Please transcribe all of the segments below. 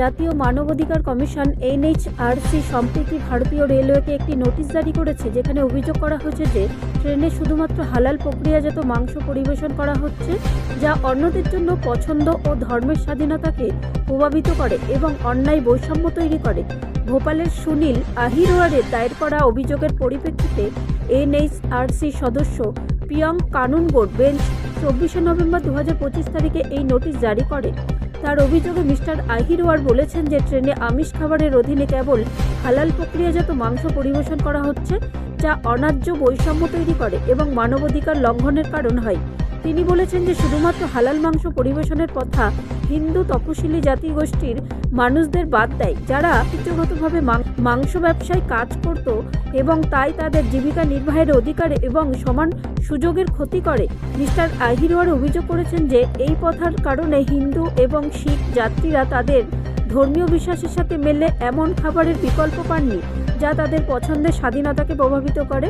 জাতীয় মানবাধিকার commission NHRC সম্প্রতি ভারতীয় রেলওয়েকে একটি নোটিশ জারি করেছে, যেখানে অভিযোগ করা হয়েছে যে ট্রেনে শুধুমাত্র হালাল প্রক্রিয়াজাত মাংস পরিবেশন করা হচ্ছে, যা অন্যদের জন্য পছন্দ ও ধর্মের স্বাধীনতাকে প্রভাবিত করে এবং অন্যায় বৈষম্য তৈরি করে। ভোপালের সুনীল আহিরোয়ারের দায়ের করা অভিযোগের পরিপ্রেক্ষিতে এনএইচআরসি সদস্য পিয়ং কানুন বোর্ড বেঞ্চ চব্বিশে নভেম্বর দু হাজার পঁচিশ তারিখে এই নোটিশ জারি করে। তার অভিযোগে মিস্টার আহিরওয়ার বলেছেন যে ট্রেনে আমিষ খাবারের অধীনে কেবল হালাল প্রক্রিয়াজাত মাংস পরিবেশন করা হচ্ছে, যা অন্যায্য বৈষম্য তৈরি করে এবং মানবাধিকার লঙ্ঘনের কারণ হয়। তিনি বলেছেন যে শুধুমাত্র হালাল মাংস পরিবেশনের কথা হিন্দু তপশিলি জাতিগোষ্ঠীর মানুষদের বাদ দেয়, যারা ঐতিহ্যগতভাবে মাংস ব্যবসায় কাজ করত এবং তাই তাদের জীবিকা নির্বাহের অধিকার এবং সমান সুযোগের ক্ষতি করে। মিস্টার আহিরওয়ার অভিযোগ করেছেন যে, এই পথার কারণে হিন্দু এবং শিখ যাত্রীরা তাদের ধর্মীয় বিশ্বাসের সাথে মেলে এমন খাবারের বিকল্প পাননি, যা তাদের পছন্দের স্বাধীনতাকে প্রভাবিত করে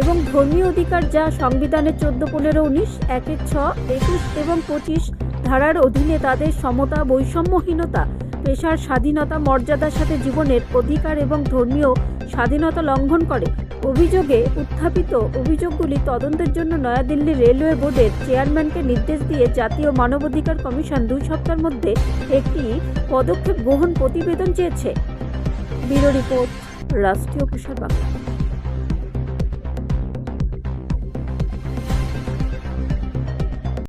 এবং ধর্মীয় অধিকার যা সংবিধানের চোদ্দ, পনেরো, উনিশ, একের ছ, একুশ এবং পঁচিশ ধারার অধীনে তাদের সমতা, বৈষম্যহীনতা, পেশার স্বাধীনতা, মর্যাদার সাথে জীবনের অধিকার এবং ধর্মীয় স্বাধীনতা লঙ্ঘন করে। অভিযোগে উত্থাপিত অভিযোগগুলি তদন্তের জন্য নয়াদিল্লি রেলওয়ে বোর্ডের চেয়ারম্যানকে নির্দেশ দিয়ে জাতীয় মানবাধিকার কমিশন দুই সপ্তাহের মধ্যে একটি পদক্ষেপ গ্রহণ প্রতিবেদন চেয়েছে। ব্যুরো রিপোর্ট, রাষ্ট্রীয় প্রসার বাংলা।